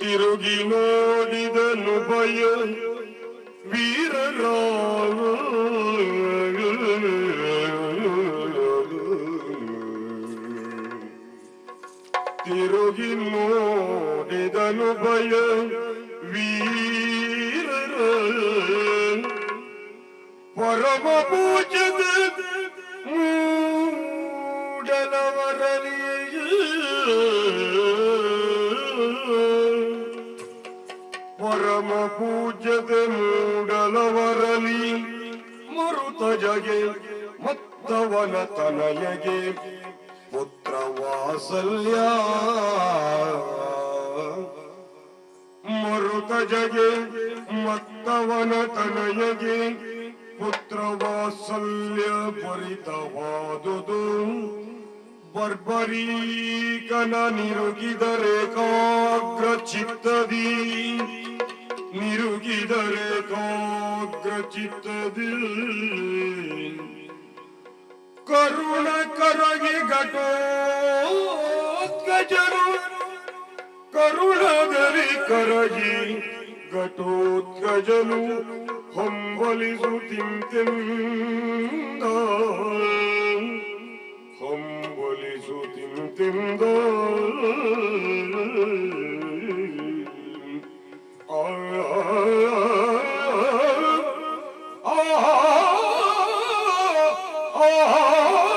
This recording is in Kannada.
തിരുകിലോലിതൻ ഉഭയ വീരരാവ് തിരുകിലോലിതൻ ഉഭയ വീരരാവ് പരമപൂജത് മൂടലവരലിയ ಪರಮ ಪೂಜ್ಯತೆ ಮೂಡಲವರಲಿ ಮರುತ ಜಗೆ, ಮತ್ತವನ ತನಯಗೆ ಪುತ್ರ ವಾಸಲ್ಯ ಮರುತ ಜಗೆ, ಮತ್ತವನ ತನಯಗೆ ಪುತ್ರ ವಾತ್ಸಲ್ಯ ಭರಿತವಾದುದು. ಬರ್ಬರೀಕನ ನಿರುಗಿದರೆ ಕಾಗ್ರ ಚಿತ್ತದಿ ನಿರುಗಿದರೆ ಕಾಗ್ರ ಚಿತ್ತದಿ ಕರುಣ ಕರಗಿ ಘಟೋತ್ಕಜರು ಕರುಣದಲ್ಲಿ ಕರಗಿ ಘಟೋತ್ಕಜನು ಹೊಂಬಲಿಸುತ್ತಿಂತೆಂದ ಹೊಂಬಲಿಸುತ್ತಿಂತೆಂದ Oh.